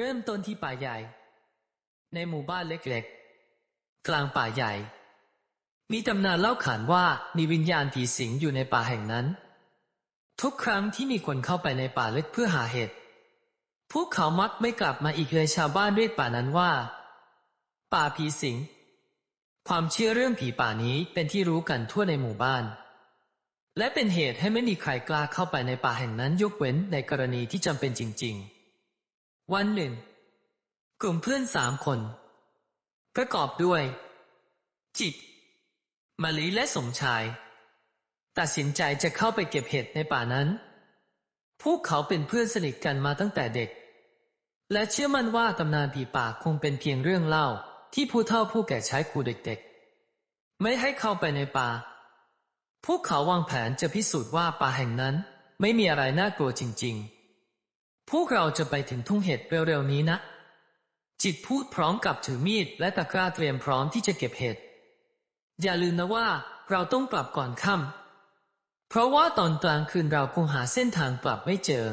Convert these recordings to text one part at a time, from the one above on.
เริ่มต้นที่ป่าใหญ่ ในหมู่บ้านเล็กๆ กลางป่าใหญ่ มีตำนานเล่าขานว่ามีวิญญาณผีสิงอยู่ในป่าแห่งนั้น ทุกครั้งที่มีคนเข้าไปในป่าเล็กเพื่อหาเห็ดพวกเขามักไม่กลับมาอีกเลยชาวบ้านเรียกป่านั้นว่า ป่าผีสิง ความเชื่อเรื่องผีป่านี้เป็นที่รู้กันทั่วในหมู่บ้าน และเป็นเหตุให้ไม่มีใครกล้าเข้าไปในป่าแห่งนั้นยกเว้นในกรณีที่จำเป็นจริง ๆ วันหนึ่ง กลุ่มเพื่อนสามคน ประกอบด้วย จิตมะลิและสมชาย ตัดสินใจจะเข้าไปเก็บเห็ดในป่านั้น พวกเขาเป็นเพื่อนสนิทกันมาตั้งแต่เด็ก และเชื่อมั่นว่าตำนานผีป่าคงเป็นเพียงเรื่องเล่าที่ผู้เฒ่าผู้แก่ใช้ขู่เด็กๆ ไม่ให้เข้าไปในป่า พวกเขาวางแผนจะพิสูจน์ว่าป่าแห่งนั้นไม่มีอะไรน่ากลัวจริง ๆ พวกเราจะไปถึงทุ่งเห็ดเร็วๆนี้นะ จิตพูดพร้อมกับถือมีดและตะกร้าเตรียมพร้อมที่จะเก็บเห็ด อย่าลืมนะว่าเราต้องกลับก่อนค่ำเพราะว่าตอนกลางคืนเราคงหาเส้นทางกลับไม่เจอ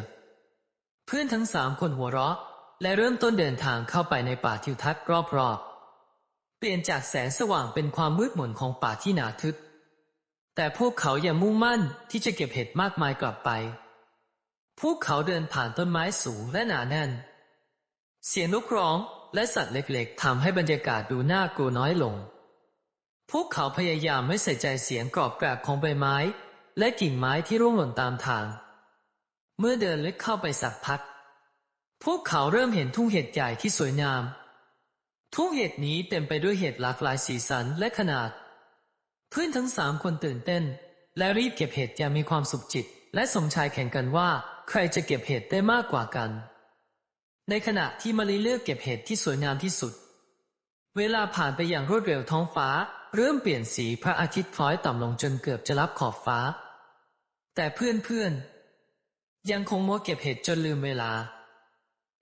เพื่อนทั้งสามคนหัวเราะ และเริ่มต้นเดินทางเข้าไปในป่าทิวทัศน์รอบๆ เปลี่ยนจากแสงสว่างเป็นความมืดมนของป่าที่หนาทึบแต่พวกเขายังมุ่งมั่นที่จะเก็บเห็ดมากมายกลับไป พวกเขาเดินผ่านต้นไม้สูงและหนาแน่น เสียงนกร้องและสัตว์เล็กๆทำให้บรรยากาศดูน่ากลัวน้อยลง พวกเขาพยายามไม่ใส่ใจเสียงกรอบแกรบของใบไม้ และกิ่งไม้ที่ร่วงหล่นตามทาง เมื่อเดินลึกเข้าไปสักพัก พวกเขาเริ่มเห็นทุ่งเห็ดใหญ่ที่สวยงาม ทุ่งเห็ดนี้เต็มไปด้วยเห็ดหลากหลายสีสันและขนาด เพื่อนทั้งสามคนตื่นเต้น และรีบเก็บเห็ดอย่างมีความสุขจิต และสมชายแข่งกันว่า ใครจะเก็บเห็ดได้มากกว่ากัน ในขณะที่มารีเลือกเก็บเห็ดที่สวยงามที่สุด เวลาผ่านไปอย่างรวดเร็วท้องฟ้า เริ่มเปลี่ยนสีพระอาทิตย์คล้อยต่ำลงจนเกือบจะรับขอบฟ้า แต่เพื่อนๆ ยังคงมัวเก็บเห็ดจนลืมเวลา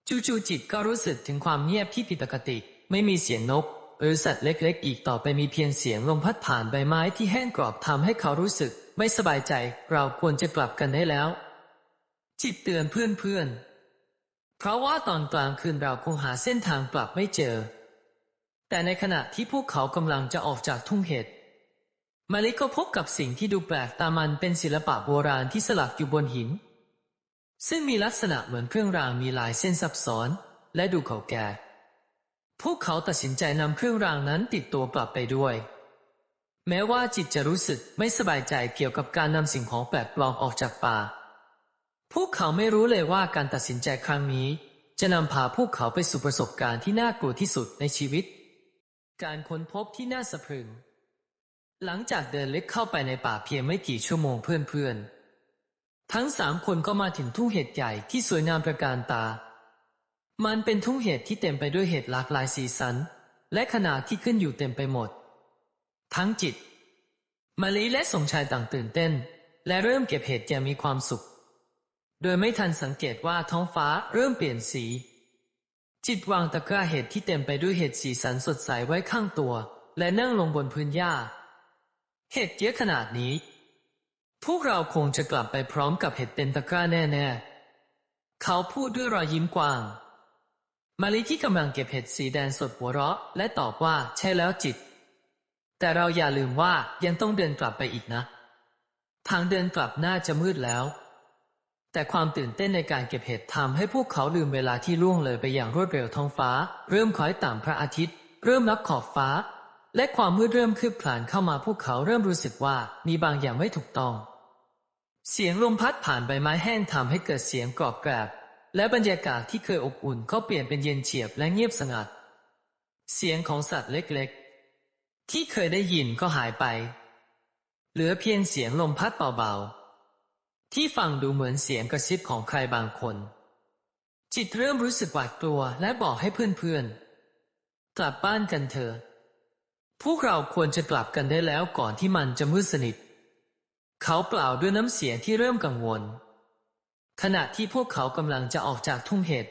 จู่ๆจิตก็รู้สึกถึงความเงียบที่ผิดปกติ ไม่มีเสียงนกหรือสัตว์เล็กๆ อีกต่อไปมีเพียงเสียงลมพัดผ่านใบไม้ที่แห้งกรอบทำให้เขารู้สึก ไม่สบายใจ เราควรจะกลับกันได้แล้ว จิตเตือนเพื่อนๆ เพราะว่าตอนกลางคืนเราคงหาเส้นทางกลับไม่เจอ แต่ในขณะที่พวกเขากำลังจะออกจากทุ่งเห็ดมาลิก็พบกับสิ่งที่ดูแปลกตามันเป็นศิลปะโบราณที่สลักอยู่บนหิน ซึ่งมีลักษณะเหมือนเครื่องรางมีลายเส้นซับซ้อน และดูเก่าแก่ พวกเขาตัดสินใจนำเครื่องรางนั้นติดตัวกลับไปด้วย แม้ว่าจิตจะรู้สึกไม่สบายใจเกี่ยวกับการนำสิ่งของแปลกปลอมออกจากป่า พวกเขาไม่รู้เลยว่าการตัดสินใจครั้งนี้ จะนำพาพวกเขาไปสู่ประสบการณ์ที่น่ากลัวที่สุดในชีวิต การค้นพบที่น่าสะพรึง หลังจากเดินเล็กเข้าไปในป่าเพียงไม่กี่ชั่วโมงเพื่อนๆ ทั้งสามคนก็มาถึงทุ่งเห็ดใหญ่ที่สวยงามประการตา มันเป็นทุ่งเห็ดที่เต็มไปด้วยเห็ดหลากหลายสีสัน และขนาดที่ขึ้นอยู่เต็มไปหมด ทั้งจิตมาลีและสมชายต่างตื่นเต้น และเริ่มเก็บเห็ดอย่างมีความสุข โดยไม่ทันสังเกตว่าท้องฟ้าเริ่มเปลี่ยนสี จิตวางตะกร้าเห็ดที่เต็มไปด้วยเห็ดสีสันสดใสไว้ข้างตัว และนั่งลงบนพื้นหญ้า เห็ดเยอะขนาดนี้ พวกเราคงจะกลับไปพร้อมกับเห็ดเต็มตะกร้าแน่ๆ เขาพูดด้วยรอยยิ้มกว้าง มาลิที่กำลังเก็บเห็ดสีแดงสดหัวเราะ และตอบว่าใช่แล้วจิต แต่เราอย่าลืมว่ายังต้องเดินกลับไปอีกนะ ทางเดินกลับน่าจะมืดแล้ว แต่ความตื่นเต้นในการเก็บเห็ดทำให้พวกเขาลืมเวลาที่ล่วงเลยไปอย่างรวดเร็วท้องฟ้า เริ่มคล้อยตามพระอาทิตย์ เริ่มรับขอบฟ้า และความมืดเริ่มคืบคลานเข้ามาพวกเขาเริ่มรู้สึกว่ามีบางอย่างไม่ถูกต้อง เสียงลมพัดผ่านใบไม้แห้งทำให้เกิดเสียงกรอบแกรบ และบรรยากาศที่เคยอบอุ่นก็เปลี่ยนเป็นเย็นเฉียบและเงียบสงัด เสียงของสัตว์เล็กๆ ที่เคยได้ยินก็หายไป เหลือเพียงเสียงลมพัดเบาๆ ที่ฟังดูเหมือนเสียงกระซิบของใครบางคน จิตเริ่มรู้สึกหวาดกลัวและบอกให้เพื่อนๆ กลับบ้านกันเถอะ พวกเราควรจะกลับกันได้แล้วก่อนที่มันจะมืดสนิท เขาเปล่าด้วยน้ำเสียงที่เริ่มกังวล ขณะที่พวกเขากำลังจะออกจากทุ่งเห็ด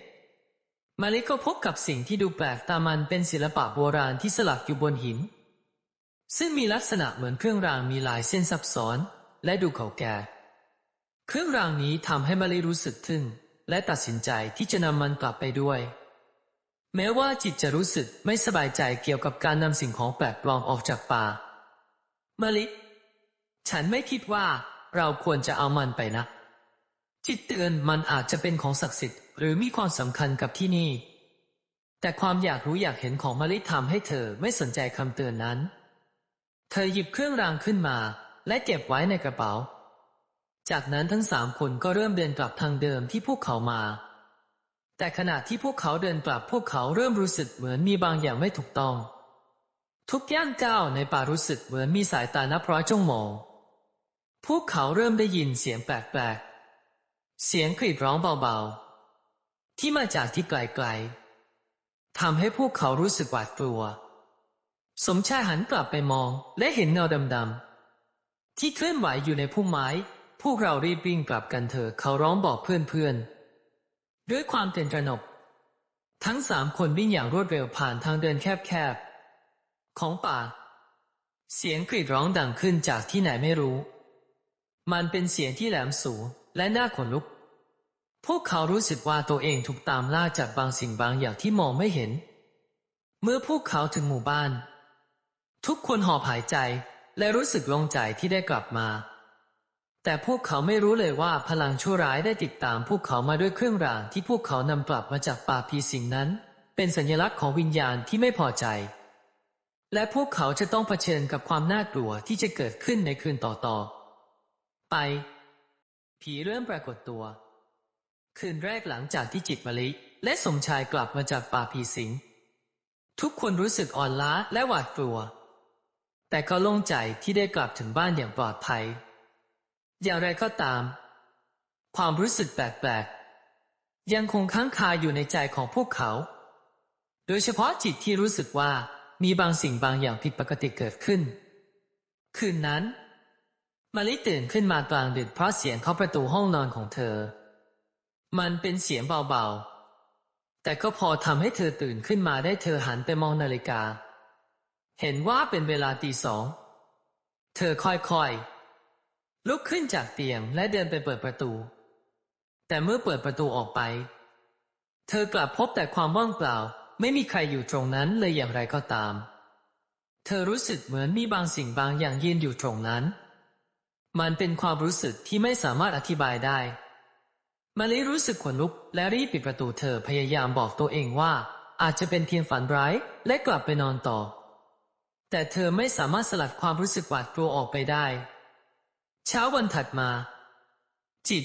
มาลิก็พบกับสิ่งที่ดูแปลกตามันเป็นศิลปะโบราณที่สลักอยู่บนหิน ซึ่งมีลักษณะเหมือนเครื่องรางมีลายเส้นซับซ้อน และดูเก่าแก่ เครื่องรางนี้ทำให้มาลิรู้สึกทึ่ง และตัดสินใจที่จะนำมันกลับไปด้วย แม้ว่าจิตจะรู้สึกไม่สบายใจเกี่ยวกับการนำสิ่งของแปลกปลอมออกจากป่ามะลิ ฉันไม่คิดว่าเราควรจะเอามันไปนะ จิตเตือนมันอาจจะเป็นของศักดิ์สิทธิ์หรือมีความสำคัญกับที่นี่ แต่ความอยากรู้อยากเห็นของมะลิทำให้เธอไม่สนใจคำเตือนนั้น เธอหยิบเครื่องรางขึ้นมา และเก็บไว้ในกระเป๋า จากนั้นทั้งสามคนก็เริ่มเดินกลับทางเดิมที่พวกเขามา แต่ขณะที่พวกเขาเดินกลับพวกเขาเริ่มรู้สึกเหมือนมีบางอย่างไม่ถูกต้อง ทุกย่างก้าวในป่ารู้สึกเหมือนมีสายตานับร้อยจ้องมอง พวกเขาเริ่มได้ยินเสียงแปลกๆ เสียงกรีดร้องเบาๆ ที่มาจากที่ไกลๆทำให้พวกเขารู้สึกหวาดกลัว สมชายหันกลับไปมองและเห็นเงาดำๆที่เคลื่อนไหวอยู่ในพุ่มไม้ พวกเรารีบวิ่งกลับกันเถอะเขาร้องบอกเพื่อนๆ ด้วยความตื่นตระหนก ทั้งสามคนวิ่งอย่างรวดเร็วผ่านทางเดินแคบๆ ของป่า เสียงกรีดร้องดังขึ้นจากที่ไหนไม่รู้ มันเป็นเสียงที่แหลมสูงและน่าขนลุก พวกเขารู้สึกว่าตัวเองถูกตามล่าจากบางสิ่งบางอย่างที่มองไม่เห็น เมื่อพวกเขาถึงหมู่บ้าน ทุกคนหอบหายใจและรู้สึกโล่งใจที่ได้กลับมา แต่พวกเขาไม่รู้เลยว่าพลังชั่วร้ายได้ติดตามพวกเขามาด้วยเครื่องรางที่พวกเขานำกลับมาจากป่าพีสิงนั้น เป็นสัญลักษณ์ของวิญญาณที่ไม่พอใจ และพวกเขาจะต้องเผชิญกับความน่ากลัวที่จะเกิดขึ้นในคืนต่อๆไป ผีเริ่มปรากฏตัว คืนแรกหลังจากที่จิตมลิ และสมชายกลับมาจากป่าผีสิง ทุกคนรู้สึกอ่อนล้าและหวาดกลัว แต่ก็โล่งใจที่ได้กลับถึงบ้านอย่างปลอดภัย อย่างไรก็ตาม ความรู้สึกแปลกๆ ยังคงค้างคาอยู่ในใจของพวกเขา โดยเฉพาะจิตที่รู้สึกว่ามีบางสิ่งบางอย่างผิดปกติเกิดขึ้น คืนนั้น มาลิตื่นขึ้นมากลางดึกเพราะเสียงเคาะประตูห้องนอนของเธอ มันเป็นเสียงเบาๆ แต่ก็พอทำให้เธอตื่นขึ้นมาได้เธอหันไปมองนาฬิกา เห็นว่าเป็นเวลาตีสอง เธอค่อยๆ ลุกขึ้นจากเตียงและเดินไปเปิดประตู แต่เมื่อเปิดประตูออกไป เธอกลับพบแต่ความว่างเปล่า ไม่มีใครอยู่ตรงนั้นเลยอย่างไรก็ตาม เธอรู้สึกเหมือนมีบางสิ่งบางอย่างยืนอยู่ตรงนั้น มันเป็นความรู้สึกที่ไม่สามารถอธิบายได้มาลิรู้สึกขนลุกและรีบปิดประตูเธอพยายามบอกตัวเองว่า อาจจะเป็นเพียงฝันร้ายและกลับไปนอนต่อ แต่เธอไม่สามารถสลัดความรู้สึกหวาดกลัวออกไปได้ เช้าวันถัดมา จิต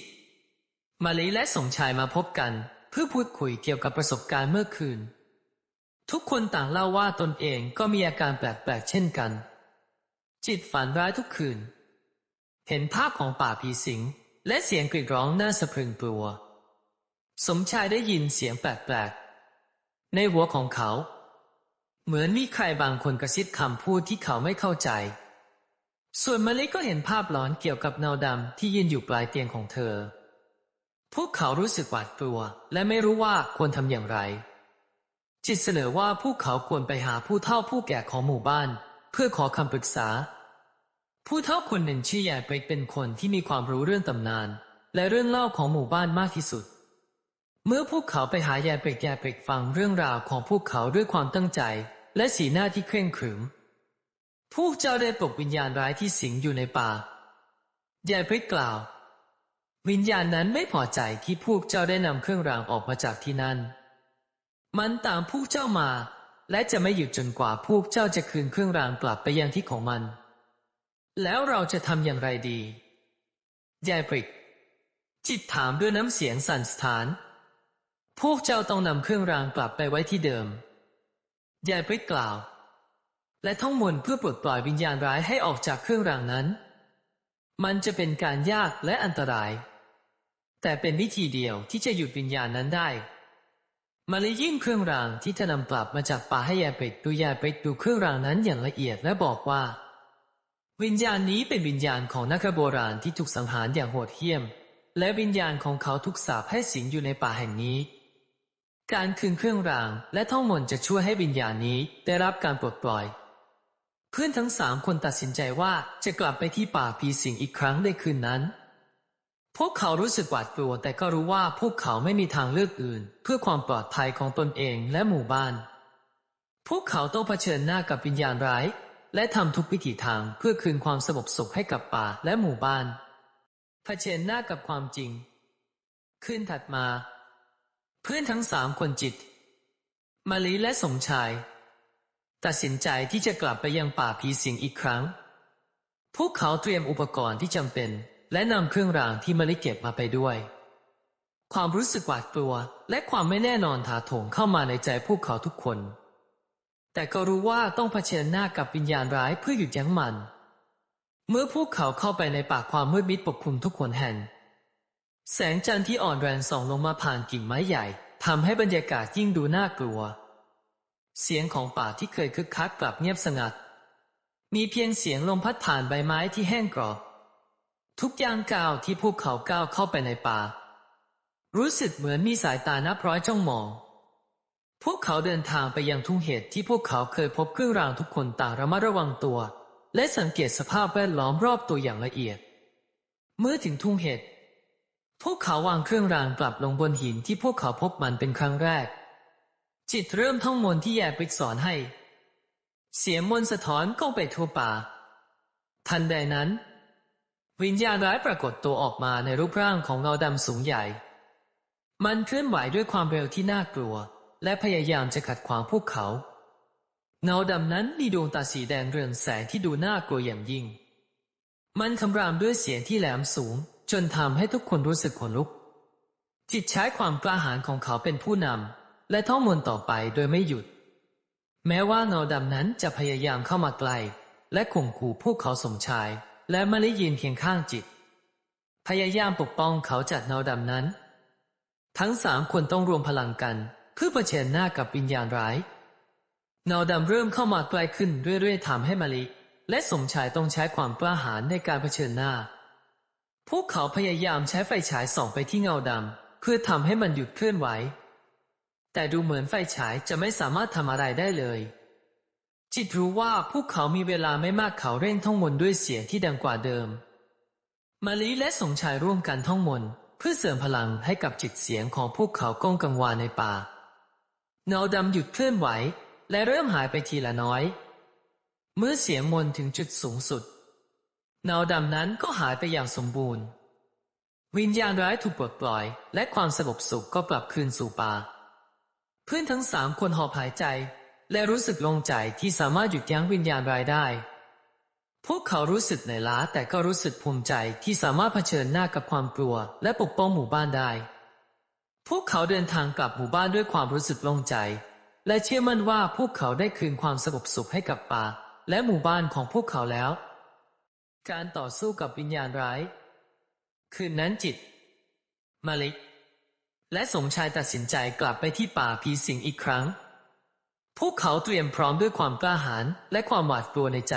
มาลิและสมชายมาพบกัน เพื่อพูดคุยเกี่ยวกับประสบการณ์เมื่อคืน ทุกคนต่างเล่าว่าตนเองก็มีอาการแปลกๆเช่นกัน จิตฝันร้ายทุกคืน เห็นภาพของป่าผีสิง และเสียงกรีดร้องน่าสะพรึงกลัว สมชายได้ยินเสียงแปลกๆในหัวของเขา เหมือนมีใครบางคนกระซิบคำพูดที่เขาไม่เข้าใจ ส่วนมาลิก็เห็นภาพหลอนเกี่ยวกับเงาดำที่ยืนอยู่ปลายเตียงของเธอ พวกเขารู้สึกหวาดกลัว และไม่รู้ว่าควรทำอย่างไร จิตเสนอว่าพวกเขาควรไปหาผู้เฒ่าผู้แก่ของหมู่บ้าน เพื่อขอคำปรึกษา ผู้เฒ่าคนหนึ่งชื่อยายเปกเป็นคนที่มีความรู้เรื่องตำนาน และเรื่องเล่าของหมู่บ้านมากที่สุด เมื่อพวกเขาไปหายายเปรกยายเปกฟังเรื่องราวของพวกเขาด้วยความตั้งใจ และสีหน้าที่เคร่งขรึม พวกเจ้าได้ปลุกวิญญาณร้ายที่สิงอยู่ในป่ายายเปรกกล่าว วิญญาณนั้นไม่พอใจที่พวกเจ้าได้นำเครื่องรางออกมาจากที่นั่น มันตามพวกเจ้ามา และจะไม่หยุดจนกว่าพวกเจ้าจะคืนเครื่องรางกลับไปยังที่ของมัน แล้วเราจะทำอย่างไรดียายปริก จิตถามด้วยน้ำเสียงสั่นสะท้าน พวกเจ้าต้องนำเครื่องรางกลับไปไว้ที่เดิมยายปริกกล่าว และท่องมนต์เพื่อปลดปล่อยวิญญาณร้ายให้ออกจากเครื่องรางนั้น มันจะเป็นการยากและอันตราย แต่เป็นวิธีเดียวที่จะหยุดวิญญาณนั้นได้มาเลยยื่นเครื่องรางที่เธอนำกลับมาจากป่าให้ยาเป็ดดูยาเป็ดดูเครื่องรางนั้นอย่างละเอียดและบอกว่า วิญญาณนี้เป็นวิญญาณของนักโบราณที่ถูกสังหารอย่างโหดเหี้ยม และวิญญาณของเขาถูกสาปให้สิงอยู่ในป่าแห่งนี้ การคืนเครื่องรางและท่องมนต์จะช่วยให้วิญญาณนี้ได้รับการปลดปล่อย เพื่อนทั้งสามคนตัดสินใจว่าจะกลับไปที่ป่าผีสิงอีกครั้งในคืนนั้น พวกเขารู้สึกหวาดกลัวแต่ก็รู้ว่าพวกเขาไม่มีทางเลือกอื่น เพื่อความปลอดภัยของตนเองและหมู่บ้าน พวกเขาต้องเผชิญหน้ากับวิญญาณร้าย และทำทุกวิถีทางเพื่อคืนความสงบสุขให้กับป่าและหมู่บ้านเผชิญหน้ากับความจริง ขึ้นถัดมา เพื่อนทั้งสามคนจิตมาลีและสมชาย ตัดสินใจที่จะกลับไปยังป่าผีสิงอีกครั้ง พวกเขาเตรียมอุปกรณ์ที่จำเป็น และนำเครื่องรางที่มาลิเก็บมาไปด้วย ความรู้สึกหวาดกลัว และความไม่แน่นอนถาโถมเข้ามาในใจพวกเขาทุกคน แต่ก็รู้ว่าต้องเผชิญหน้ากับวิญญาณร้ายเพื่อหยุดยั้งมัน เมื่อพวกเขาเข้าไปในป่าความมืดมิดปกคลุมทุกคนแห่ง แสงจันทร์ที่อ่อนแรงส่องลงมาผ่านกิ่งไม้ใหญ่ทำให้บรรยากาศยิ่งดูน่ากลัว เสียงของป่าที่เคยคึกคักกลับเงียบสงัด มีเพียงเสียงลมพัดผ่านใบไม้ที่แห้งกรอบ ทุกอย่างก้าวที่พวกเขาก้าวเข้าไปในป่า รู้สึกเหมือนมีสายตานับร้อยจ้องมอง พวกเขาเดินทางไปยังทุ่งเห็ดที่พวกเขาเคยพบเครื่องรางทุกคนต่างระมัดระวังตัว และสังเกตสภาพแวดล้อมรอบตัวอย่างละเอียด เมื่อถึงทุ่งเห็ดพวกเขาวางเครื่องรางกลับลงบนหินที่พวกเขาพบมันเป็นครั้งแรก จิตเริ่มท่องมนต์ที่แยกปิกสอนให้ เสียงมนต์สะท้อนก้องไปทั่วป่า ทันใดนั้น วิญญาณร้ายปรากฏตัวออกมาในรูปร่างของเงาดำสูงใหญ่ มันเคลื่อนไหวด้วยความเร็วที่น่ากลัว และพยายามจะขัดขวางพวกเขา เงาดำนั้นมีดวงตาสีแดงเรืองแสงที่ดูน่ากลัวอย่างยิ่ง มันคำรามด้วยเสียงที่แหลมสูง จนทำให้ทุกคนรู้สึกขนลุก จิตใช้ความกล้าหาญของเขาเป็นผู้นำ และท่องมนต์ต่อไปโดยไม่หยุด แม้ว่าเงาดำนั้นจะพยายามเข้ามาไกล และข่มขู่พวกเขาสมชาย และมาลิยินเคียงข้างจิต พยายามปกป้องเขาจากเงาดำนั้น ทั้งสามคนต้องรวมพลังกันเพื่อเผชิญหน้ากับวิญญาณร้าย เงาดำเริ่มเข้ามาใกล้ขึ้นเรื่อยๆทำให้มาลิและสมชายต้องใช้ความกล้าหาญในการเผชิญหน้า พวกเขาพยายามใช้ไฟฉายส่องไปที่เงาดำเพื่อทำให้มันหยุดเคลื่อนไหว แต่ดูเหมือนไฟฉายจะไม่สามารถทำอะไรได้เลย จิตรู้ว่าพวกเขามีเวลาไม่มากเขาเร่งท่องมนต์ด้วยเสียงที่ดังกว่าเดิม มาลีและสมชายร่วมกันท่องมนต์เพื่อเสริมพลังให้กับจิตเสียงของพวกเขาก้องกังวานในป่าเงาดำหยุดเคลื่อนไหว และเริ่มหายไปทีละน้อย เมื่อเสียงมนถึงจุดสูงสุดเงาดำนั้นก็หายไปอย่างสมบูรณ์ วิญญาณร้ายถูกปลดปล่อย และความสงบสุขก็กลับคืนสู่ป่า เพื่อนทั้งสามคนหอบหายใจ และรู้สึกโล่งใจที่สามารถหยุดยั้งวิญญาณร้ายได้ พวกเขารู้สึกเหนื่อยล้าแต่ก็รู้สึกภูมิใจที่สามารถเผชิญหน้ากับความกลัว และปกป้องหมู่บ้านได้ พวกเขาเดินทางกลับหมู่บ้านด้วยความรู้สึกโล่งใจ และเชื่อมั่นว่าพวกเขาได้คืนความสงบสุขให้กับป่า และหมู่บ้านของพวกเขาแล้ว การต่อสู้กับวิญญาณร้าย คืนนั้นจิต มาลิก และสมชายตัดสินใจกลับไปที่ป่าผีสิงอีกครั้ง พวกเขาเตรียมพร้อมด้วยความกล้าหาญและความหวาดกลัวในใจ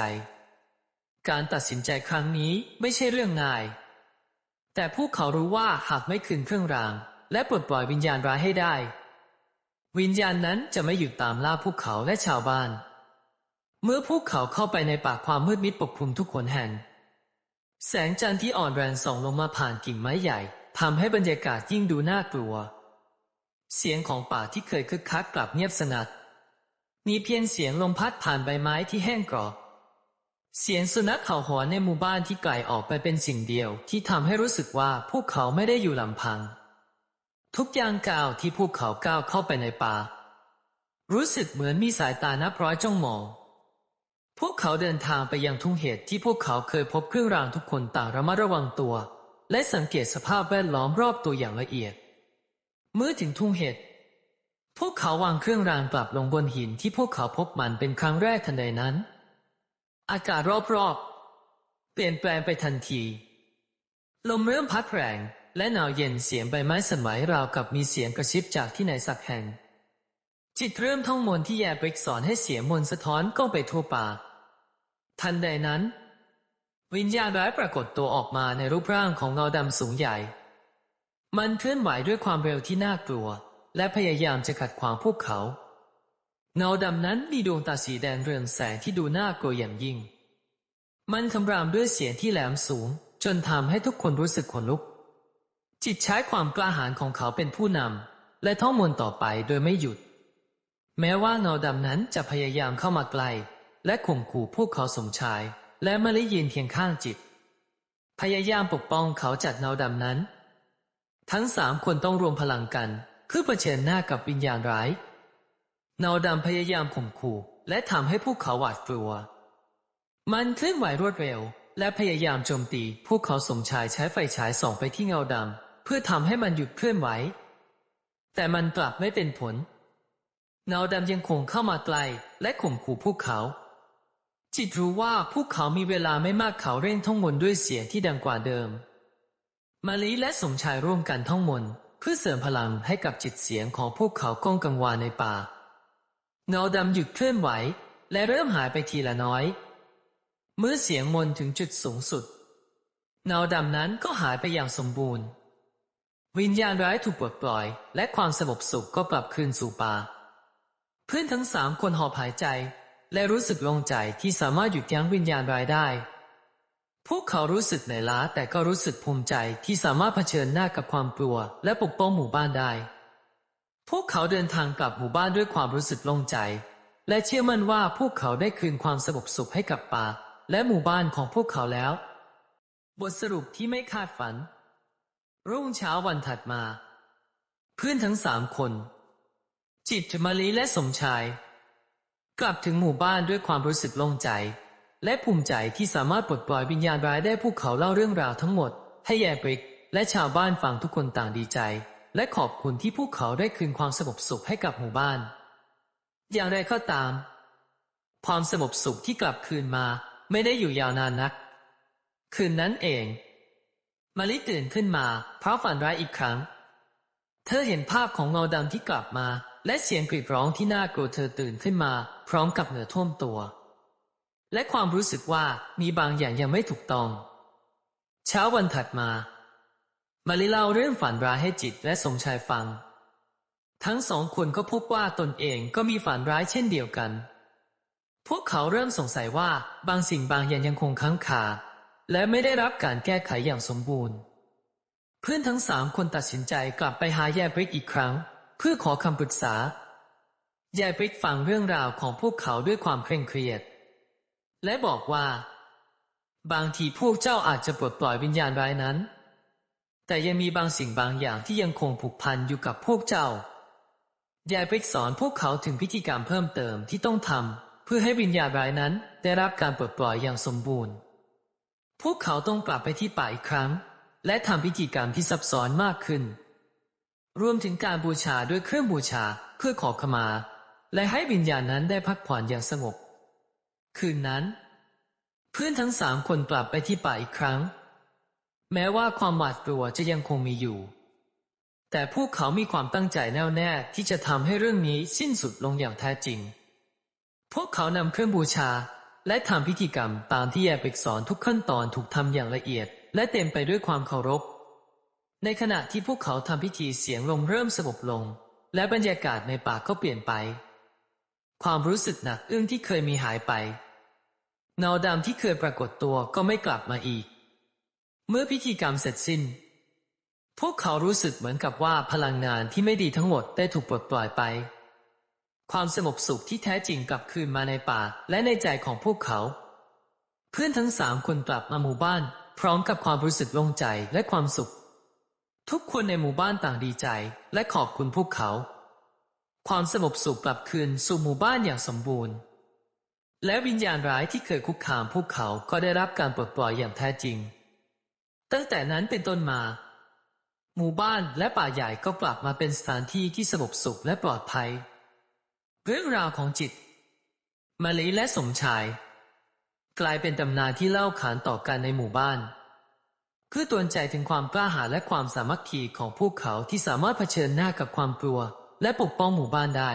การตัดสินใจครั้งนี้ไม่ใช่เรื่องง่าย แต่พวกเขารู้ว่าหากไม่คืนเครื่องราง และปลดปล่อยวิญญาณร้ายให้ได้ วิญญาณนั้นจะไม่หยุดตามล่าพวกเขาและชาวบ้าน เมื่อพวกเขาเข้าไปในป่าความมืดมิดปกคลุมทุกคนแห่ง แสงจันทร์ที่อ่อนแรงส่องลงมาผ่านกิ่งไม้ใหญ่ ทำให้บรรยากาศยิ่งดูน่ากลัว เสียงของป่าที่เคยคึกคักกลับเงียบสงัด มีเพียงเสียงลมพัดผ่านใบไม้ที่แห้งกรอบ เสียงสุนัขเห่าหอนในหมู่บ้านที่ไกลออกไปเป็นสิ่งเดียวที่ทำให้รู้สึกว่าพวกเขาไม่ได้อยู่ลำพัง ทุกอย่างก้าวที่พวกเขาก้าวเข้าไปในป่า รู้สึกเหมือนมีสายตานับร้อยจ้องมองพวกเขาเดินทางไปยังทุ่งเห็ดที่พวกเขาเคยพบเครื่องรางทุกคนต่างระมัดระวังตัว และสังเกตสภาพแวดล้อมรอบตัวอย่างละเอียด เมื่อถึงทุ่งเห็ด พวกเขาวางเครื่องรางกลับลงบนหินที่พวกเขาพบมันเป็นครั้งแรกทันใดนั้น อากาศรอบๆ เปลี่ยนแปลงไปทันที ลมเริ่มพัดแรงและหนาวเย็นเสียงใบไม้สั่นไหวราวกับมีเสียงกระชิบจากที่ไหนสักแห่ง จิตเริ่มท่องมนต์ที่แยบริกสอนให้เสียงมนต์สะท้อนก้องไปทั่วป่า ทันใดนั้น วิญญาณร้ายปรากฏตัวออกมาในรูปร่างของเงาดำสูงใหญ่ มันเคลื่อนไหวด้วยความเร็วที่น่ากลัว และพยายามจะขัดขวางพวกเขา เงาดำนั้นมีดวงตาสีแดงเรืองแสงที่ดูน่ากลัวอย่างยิ่ง มันคำรามด้วยเสียงที่แหลมสูง จนทำให้ทุกคนรู้สึกขนลุก จิตใช้ความกล้าหาญของเขาเป็นผู้นำและท่องมนต์ต่อไปโดยไม่หยุด แม้ว่าเงาดำนั้นจะพยายามเข้ามาไกล และข่มขู่พวกเขาสมชาย และมาลิยืนเคียงข้างจิต พยายามปกป้องเขาจากเงาดำนั้น ทั้งสามคนต้องรวมพลังกันเพื่อเผชิญหน้ากับวิญญาณร้าย เงาดำพยายามข่มขู่และทำให้พวกเขาหวาดกลัว มันเคลื่อนไหวรวดเร็ว และพยายามโจมตี พวกเขาสมชายใช้ไฟฉายส่องไปที่เงาดำเพื่อทำให้มันหยุดเคลื่อนไหว แต่มันกลับไม่เป็นผล เงาดำยังคงเข้ามาไกลและข่มขู่พวกเขา จิตรู้ว่าพวกเขามีเวลาไม่มากเขาเร่งท่องมนต์ด้วยเสียงที่ดังกว่าเดิม มาลีและสมชายร่วมกันท่องมนต์เพื่อเสริมพลังให้กับจิตเสียงของพวกเขาก้องกังวานในป่า เงาดำหยุดเคลื่อนไหว และเริ่มหายไปทีละน้อย เมื่อเสียงมนต์ถึงจุดสูงสุด เงาดำนั้นก็หายไปอย่างสมบูรณ์ วิญญาณร้ายถูกปลดปล่อย และความสงบสุขก็กลับคืนสู่ป่า เพื่อนทั้งสามคนหอบหายใจ และรู้สึกโล่งใจที่สามารถหยุดยั้งวิญญาณร้ายได้ พวกเขารู้สึกเหนื่อยล้าแต่ก็รู้สึกภูมิใจที่สามารถเผชิญหน้ากับความกลัว และปกป้องหมู่บ้านได้ พวกเขาเดินทางกลับหมู่บ้านด้วยความรู้สึกโล่งใจ และเชื่อมั่นว่าพวกเขาได้คืนความสงบสุขให้กับป่า และหมู่บ้านของพวกเขาแล้ว บทสรุปที่ไม่คาดฝัน รุ่งเช้าวันถัดมา เพื่อนทั้งสามคน จิตมาลีและสมชาย กลับถึงหมู่บ้านด้วยความรู้สึกโล่งใจ และภูมิใจที่สามารถปลดปล่อยวิญญาณร้ายได้พวกเขาเล่าเรื่องราวทั้งหมด ให้แยบริก และชาวบ้านฟังทุกคนต่างดีใจ และขอบคุณที่พวกเขาได้คืนความสงบสุขให้กับหมู่บ้าน อย่างไรก็ตาม ความสงบสุขที่กลับคืนมาไม่ได้อยู่ยาวนานนัก คืนนั้นเอง มาลิตื่นขึ้นมาเพราะฝันร้ายอีกครั้ง เธอเห็นภาพของเงาดำที่กลับมา และเสียงกรีดร้องที่น่ากลัวเธอตื่นขึ้นมา พร้อมกับเหงื่อท่วมตัว และความรู้สึกว่ามีบางอย่างยังไม่ถูกต้อง เช้าวันถัดมา มาลิเล่าเรื่องฝันร้ายให้จิตและสมชายฟัง ทั้งสองคนก็พบว่าตนเองก็มีฝันร้ายเช่นเดียวกัน พวกเขาเริ่มสงสัยว่าบางสิ่งบางอย่างยังคงค้างคาและไม่ได้รับการแก้ไขอย่างสมบูรณ์ เพื่อนทั้งสามคนตัดสินใจกลับไปหาแยบริกอีกครั้ง เพื่อขอคำปรึกษาแยบริกฟังเรื่องราวของพวกเขาด้วยความเคร่งเครียด และบอกว่า บางทีพวกเจ้าอาจจะปลดปล่อยวิญญาณร้ายนั้น แต่ยังมีบางสิ่งบางอย่างที่ยังคงผูกพันอยู่กับพวกเจ้ายายบริกสอนพวกเขาถึงพิธีการมเพิ่มเติมที่ต้องทำเพื่อให้วิญญาณร้ายนั้นได้รับการปลดปล่อยอย่างสมบูรณ์ พวกเขาต้องกลับไปที่ป่าอีกครั้ง และทำพิธีกรรมที่ซับซ้อนมากขึ้น รวมถึงการบูชาด้วยเครื่องบูชาเพื่อขอขมา และให้วิญญาณนั้นได้พักผ่อนอย่างสงบ คืนนั้น เพื่อนทั้งสามคนกลับไปที่ป่าอีกครั้ง แม้ว่าความหวาดกลัวจะยังคงมีอยู่ แต่พวกเขามีความตั้งใจแน่วแน่ที่จะทำให้เรื่องนี้สิ้นสุดลงอย่างแท้จริง พวกเขานำเครื่องบูชาและทำพิธีกรรมตามที่แยกเบกสอนทุกขั้นตอนถูกทำอย่างละเอียด และเต็มไปด้วยความเคารพ ในขณะที่พวกเขาทำพิธีเสียงลมเริ่มสงบลง และบรรยากาศในป่าก็เปลี่ยนไป ความรู้สึกหนักอึ้งที่เคยมีหายไป เงาดำที่เคยปรากฏตัวก็ไม่กลับมาอีก เมื่อพิธีกรรมเสร็จสิ้น พวกเขารู้สึกเหมือนกับว่าพลังงานที่ไม่ดีทั้งหมดได้ถูกปลดปล่อยไป ความสงบสุขที่แท้จริงกลับคืนมาในป่าและในใจของพวกเขา เพื่อนทั้งสามคนกลับมาหมู่บ้าน พร้อมกับความรู้สึกโล่งใจและความสุข ทุกคนในหมู่บ้านต่างดีใจและขอบคุณพวกเขา ความสงบสุขกลับคืนสู่หมู่บ้านอย่างสมบูรณ์ และวิญญาณร้ายที่เคยคุกคามพวกเขาก็ได้รับการปลดปล่อยอย่างแท้จริง ตั้งแต่นั้นเป็นต้นมา หมู่บ้านและป่าใหญ่ก็กลับมาเป็นสถานที่ที่สงบสุขและปลอดภัย เรื่องราวของจิต มาลีและสมชาย กลายเป็นตำนานที่เล่าขานต่อกันในหมู่บ้าน เพื่อเตือนใจถึงความกล้าหาญและความสามัคคีของพวกเขาที่สามารถเผชิญหน้ากับความกลัว และปกป้องหมู่บ้านได้